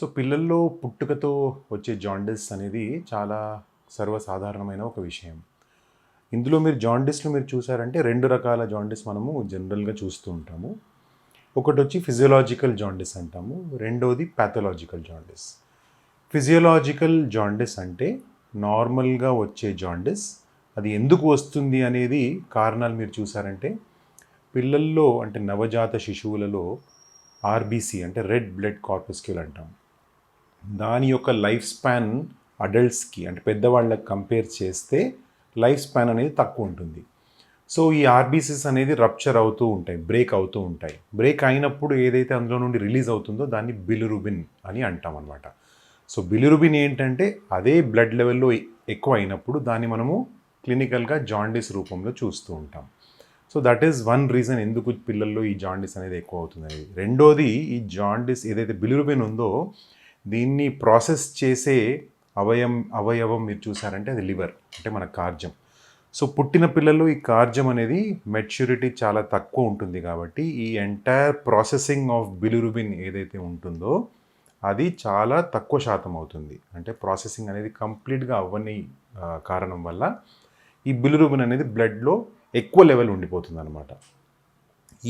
So పిల్లల్లో పుట్టుకతో వచ్చే జాండిస్ అనేది చాలా సర్వసాధారణమైన ఒక విషయం. ఇందులో మీరు జాండిస్లో మీరు చూసారంటే రెండు రకాల జాండిస్ మనము జనరల్గా చూస్తూ ఉంటాము. ఒకటి వచ్చి ఫిజియోలాజికల్ జాండిస్ అంటాము. రెండోది ప్యాథలాజికల్ జాండిస్ ఫిజియోలాజికల్ జాండిస్ అంటే నార్మల్గా వచ్చే జాండిస్ అది ఎందుకు వస్తుంది అనేది కారణాలు మీరు చూసారంటే పిల్లల్లో అంటే నవజాత శిశువులలో ఆర్బీసీ అంటే రెడ్ బ్లడ్ కార్పస్క్యూల్ అంటాం. దాని యొక్క లైఫ్ స్పాన్ అడల్ట్స్కి అంటే పెద్దవాళ్ళకి కంపేర్ చేస్తే లైఫ్ స్పాన్ అనేది తక్కువ ఉంటుంది. సో ఈ ఆర్బీసీస్ అనేది రప్చర్ అవుతూ ఉంటాయి బ్రేక్ అవుతూ ఉంటాయి. బ్రేక్ అయినప్పుడు ఏదైతే అందులో నుండి రిలీజ్ అవుతుందో దాన్ని బిలిరుబిన్ అని అంటాం అనమాట సో బిలిరుబిన్ ఏంటంటే అదే బ్లడ్ లెవెల్లో ఎక్కువ అయినప్పుడు దాన్ని మనము క్లినికల్గా జాండీస్ రూపంలో చూస్తూ ఉంటాం. So that is one reason ఎందుకు పిల్లల్లో ఈ జాండీస్ అనేది ఎక్కువ అవుతుంది అనేది రెండోది ఈ జాండీస్ ఏదైతే బిలిరుబిన్ ఉందో దీన్ని ప్రాసెస్ చేసే అవయం అవయవం మీరు చూసారంటే అది లివర్ అంటే మన కార్జం. సో పుట్టిన పిల్లలు ఈ కార్జం అనేది మెచ్యూరిటీ చాలా తక్కువ ఉంటుంది కాబట్టి ఈ ఎంటైర్ ప్రాసెసింగ్ ఆఫ్ బిలిరుబిన్ ఏదైతే ఉంటుందో అది చాలా తక్కువ శాతం అవుతుంది. అంటే ప్రాసెసింగ్ అనేది కంప్లీట్గా అవ్వని కారణం వల్ల ఈ బిలిరుబిన్ అనేది బ్లడ్లో ఎక్కువ లెవెల్ ఉండిపోతుంది అనమాట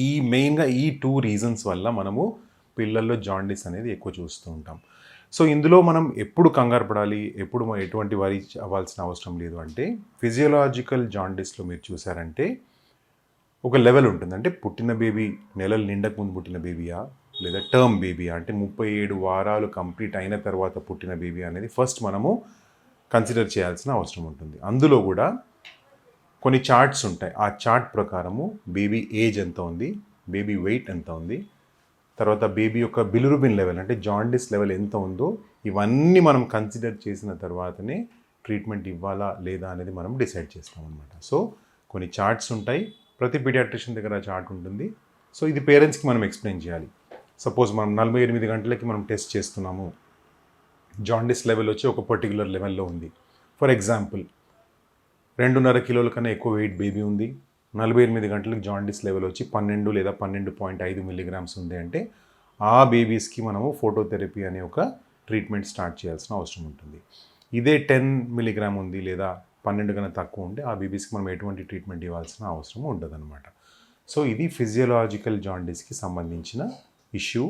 ఈ మెయిన్గా ఈ టూ రీజన్స్ వల్ల మనము పిల్లల్లో జాండీస్ అనేది ఎక్కువ చూస్తూ ఉంటాం. సో ఇందులో మనం ఎప్పుడు కంగారు పడాలి ఎప్పుడు ఎటువంటి వరి అవ్వాల్సిన అవసరం లేదు అంటే ఫిజియోలాజికల్ జాండీస్లో మీరు చూసారంటే ఒక లెవెల్ ఉంటుంది. అంటే పుట్టిన బేబీ నెలలు నిండక ముందు పుట్టిన బేబీయా లేదా టర్మ్ బేబీయా అంటే ముప్పై ఏడు వారాలు కంప్లీట్ అయిన తర్వాత పుట్టిన బేబీ అనేది ఫస్ట్ మనము కన్సిడర్ చేయాల్సిన అవసరం ఉంటుంది. అందులో కూడా కొన్ని చార్ట్స్ ఉంటాయి. ఆ చార్ట్ ప్రకారము బేబీ ఏజ్ ఎంత ఉంది బేబీ వెయిట్ ఎంత ఉంది తర్వాత బేబీ యొక్క బిలిరుబిన్ లెవెల్ అంటే జాండిస్ లెవెల్ ఎంత ఉందో ఇవన్నీ మనం కన్సిడర్ చేసిన తర్వాతనే ట్రీట్మెంట్ ఇవ్వాలా లేదా అనేది మనం డిసైడ్ చేస్తాం అనమాట సో కొన్ని చార్ట్స్ ఉంటాయి. ప్రతి పీడియాట్రిషియన్ దగ్గర చార్ట్ ఉంటుంది. సో ఇది పేరెంట్స్కి మనం ఎక్స్ప్లెయిన్ చేయాలి. సపోజ్ మనం నలభై ఎనిమిది గంటలకి మనం టెస్ట్ చేస్తున్నాము. జాండిస్ లెవెల్ వచ్చి ఒక పర్టికులర్ లెవెల్లో ఉంది. ఫర్ ఎగ్జాంపుల్ రెండున్నర కిలోల కన్నా ఎక్కువ వెయిట్ బేబీ ఉంది. నలభై ఎనిమిది గంటలకు జాండిస్ లెవెల్ వచ్చి పన్నెండు లేదా పన్నెండు పాయింట్ ఐదు మిల్లీగ్రామ్స్ ఉంది అంటే ఆ బేబీస్కి మనము ఫోటోథెరపీ అనే ఒక ట్రీట్మెంట్ స్టార్ట్ చేయాల్సిన అవసరం ఉంటుంది. ఇదే టెన్ మిల్లీగ్రామ్ ఉంది లేదా పన్నెండు కన్నా తక్కువ ఉంటే ఆ బేబీస్కి మనం ఎటువంటి ట్రీట్మెంట్ ఇవ్వాల్సిన అవసరం ఉండదన్నమాట. సో ఇది ఫిజియోలాజికల్ జాండీస్కి సంబంధించిన ఇష్యూ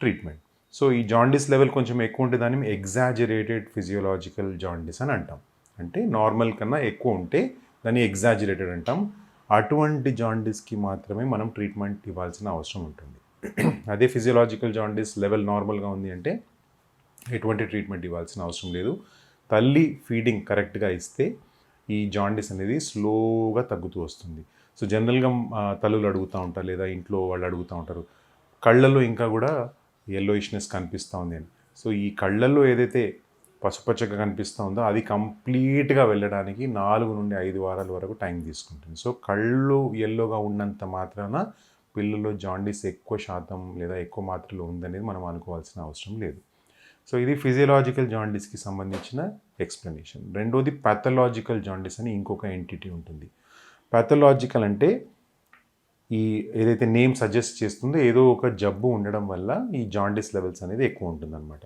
ట్రీట్మెంట్. సో ఈ జాండీస్ లెవెల్ కొంచెం ఎక్కువ ఉంటే దాన్ని ఎగ్జాజరేటెడ్ ఫిజియోలాజికల్ జాండీస్ అని అంటాం. అంటే నార్మల్ కన్నా ఎక్కువ ఉంటే దాన్ని ఎగ్జాజరేటెడ్ అంటాం. అటువంటి జాండీస్కి మాత్రమే మనం ట్రీట్మెంట్ ఇవ్వాల్సిన అవసరం ఉంటుంది. అదే ఫిజియలాజికల్ జాండీస్ లెవెల్ నార్మల్గా ఉంది అంటే ఎటువంటి ట్రీట్మెంట్ ఇవ్వాల్సిన అవసరం లేదు. తల్లి ఫీడింగ్ కరెక్ట్గా ఇస్తే ఈ జాండీస్ అనేది స్లోగా తగ్గుతూ వస్తుంది. సో జనరల్గా తల్లులు అడుగుతూ ఉంటారు లేదా ఇంట్లో వాళ్ళు అడుగుతూ ఉంటారు కళ్ళల్లో ఇంకా కూడా ఎల్లోయిష్నెస్ కనిపిస్తూ ఉంది అని. సో ఈ కళ్ళల్లో ఏదైతే పసుపచ్చగా కనిపిస్తూ ఉందో? అది కంప్లీట్గా వెళ్ళడానికి నాలుగు నుండి ఐదు వారాల వరకు టైం తీసుకుంటుంది. సో కళ్ళు ఎల్లోగా ఉన్నంత మాత్రాన పిల్లల్లో జాండీస్ ఎక్కువ శాతం లేదా ఎక్కువ మాత్రలో ఉందనేది మనం అనుకోవాల్సిన అవసరం లేదు. సో ఇది ఫిజియలాజికల్ జాండీస్కి సంబంధించిన ఎక్స్ప్లెనేషన్ రెండోది ప్యాథలాజికల్ జాండీస్ అని ఇంకొక ఎంటిటీ ఉంటుంది. పాథలాజికల్ అంటే ఈ ఏదైతే నేమ్ సజెస్ట్ చేస్తుందో ఏదో ఒక జబ్బు ఉండడం వల్ల ఈ జాండీస్ లెవెల్స్ అనేది ఎక్కువ ఉంటుందన్నమాట.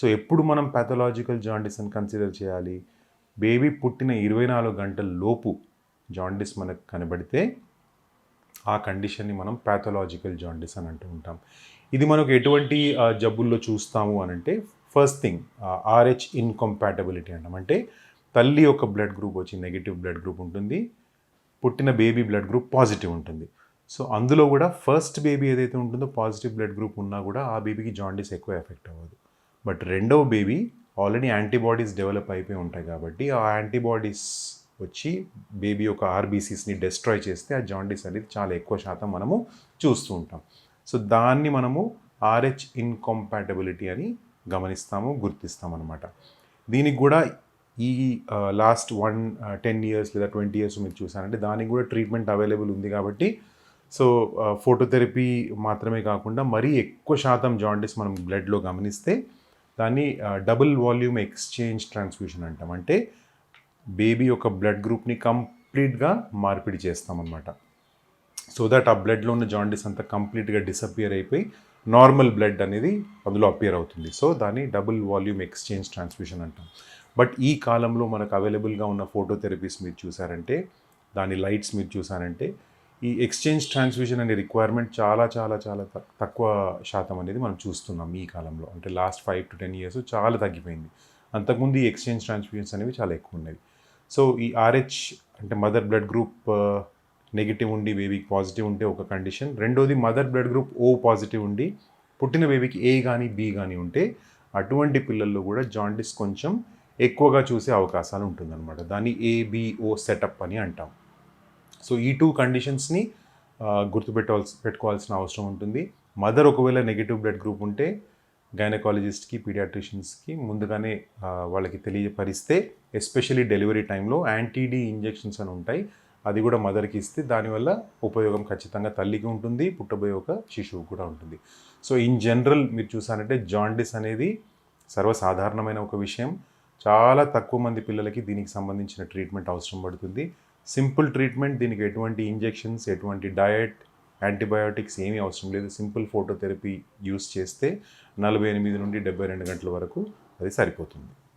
సో ఎప్పుడు మనం పాథలాజికల్ జాండీస్ అని కన్సిడర్ చేయాలి? బేబీ పుట్టిన ఇరవై నాలుగు గంటల లోపు జాండిస్ మనకు కనబడితే ఆ కండిషన్ని మనం పాథలాజికల్ జాండిస్ అని అంటూ ఉంటాం. ఇది మనకు ఎటువంటి జబ్బుల్లో చూస్తాము అని అంటే ఫస్ట్ థింగ్ ఆర్హెచ్ ఇన్కంపాటబిలిటీ అంటాం. అంటే తల్లి యొక్క బ్లడ్ గ్రూప్ వచ్చి నెగిటివ్ బ్లడ్ గ్రూప్ ఉంటుంది పుట్టిన బేబీ బ్లడ్ గ్రూప్ పాజిటివ్ ఉంటుంది. సో అందులో కూడా ఫస్ట్ బేబీ ఏదైతే ఉంటుందో పాజిటివ్ బ్లడ్ గ్రూప్ ఉన్నా కూడా ఆ బేబీకి జాండీస్ ఎక్కువ ఎఫెక్ట్ అవ్వదు. బట్ రెండవ బేబీ ఆల్రెడీ యాంటీబాడీస్ డెవలప్ అయిపోయి ఉంటాయి కాబట్టి ఆ యాంటీబాడీస్ వచ్చి బేబీ యొక్క ఆర్బీసీస్ని డెస్ట్రాయ్ చేస్తే ఆ జాండీస్ అనేది చాలా ఎక్కువ శాతం మనము చూస్తూ ఉంటాం. సో దాన్ని మనము ఆర్హెచ్ ఇన్కంపాటబిలిటీ అని గమనిస్తాము గుర్తిస్తాం అనమాట దీనికి కూడా ఈ లాస్ట్ వన్ టెన్ ఇయర్స్ లేదా ట్వంటీ ఇయర్స్ మీరు చూసారంటే దానికి కూడా ట్రీట్మెంట్ అవైలబుల్ ఉంది కాబట్టి సో ఫోటోథెరపీ మాత్రమే కాకుండా మరీ ఎక్కువ శాతం జాండీస్ మనం బ్లడ్లో గమనిస్తే దాన్ని డబుల్ వాల్యూమ్ ఎక్స్చేంజ్ ట్రాన్స్ఫ్యూషన్ అంటాం. అంటే బేబీ యొక్క బ్లడ్ గ్రూప్ని కంప్లీట్గా మార్పిడి చేస్తామన్నమాట సో దట్ ఆ బ్లడ్లో ఉన్న జాండీస్ అంతా కంప్లీట్గా డిసపియర్ అయిపోయి నార్మల్ బ్లడ్ అనేది అందులో అపియర్ అవుతుంది. సో దాన్ని డబుల్ వాల్యూమ్ ఎక్స్చేంజ్ ట్రాన్స్మిషన్ అంటాం. బట్ ఈ కాలంలో మనకు అవైలబుల్గా ఉన్న ఫోటోథెరపీస్ మీరు చూసారంటే దాని లైట్స్ మీరు చూసారంటే ఈ ఎక్స్చేంజ్ ట్రాన్స్మిషన్ అనే రిక్వైర్మెంట్ చాలా చాలా చాలా తక్కువ శాతం అనేది మనం చూస్తున్నాం ఈ కాలంలో. అంటే last five to ten years చాలా తగ్గిపోయింది. అంతకుముందు ఈ ఎక్స్చేంజ్ ట్రాన్స్మిషన్స్ అనేవి చాలా ఎక్కువ ఉండేవి. సో ఈ ఆర్హెచ్ అంటే మదర్ బ్లడ్ గ్రూప్ నెగిటివ్ ఉండి బేబీకి పాజిటివ్ ఉంటే ఒక కండిషన్ రెండోది mother blood group O positive ఉండి పుట్టిన బేబీకి ఏ కానీ బి కానీ ఉంటే అటువంటి పిల్లల్లో కూడా జాండిస్ కొంచెం ఎక్కువగా చూసే అవకాశాలు ఉంటుందన్నమాట. దాన్ని ఏబిఓ సెటప్ అని అంటాం. సో ఈ టూ కండిషన్స్ని గుర్తుపెట్టవలసి పెట్టుకోవాల్సిన అవసరం ఉంటుంది. మదర్ ఒకవేళ నెగిటివ్ బ్లడ్ గ్రూప్ ఉంటే గైనకాలజిస్ట్కి పీడియాట్రిషియన్స్కి ముందుగానే వాళ్ళకి తెలియపరిస్తే ఎస్పెషలీ డెలివరీ టైంలో యాంటీడీ ఇంజెక్షన్స్ అని ఉంటాయి. అది కూడా మదర్కి ఇస్తే దానివల్ల ఉపయోగం ఖచ్చితంగా తల్లికి ఉంటుంది పుట్టబోయే ఒక శిశువు కూడా ఉంటుంది. సో ఇన్ జనరల్ మీరు చూసారంటే జాండిస్ అనేది సర్వసాధారణమైన ఒక విషయం. చాలా తక్కువ మంది పిల్లలకి దీనికి సంబంధించిన ట్రీట్మెంట్ అవసరం పడుతుంది. సింపుల్ ట్రీట్మెంట్ దీనికి ఎటువంటి ఇంజెక్షన్స్ ఎటువంటి డయట్ యాంటీబయాటిక్స్ ఏమీ అవసరం లేదు. సింపుల్ ఫోటోథెరపీ యూస్ చేస్తే నలభై ఎనిమిది నుండి డెబ్బై రెండు గంటల వరకు అది సరిపోతుంది.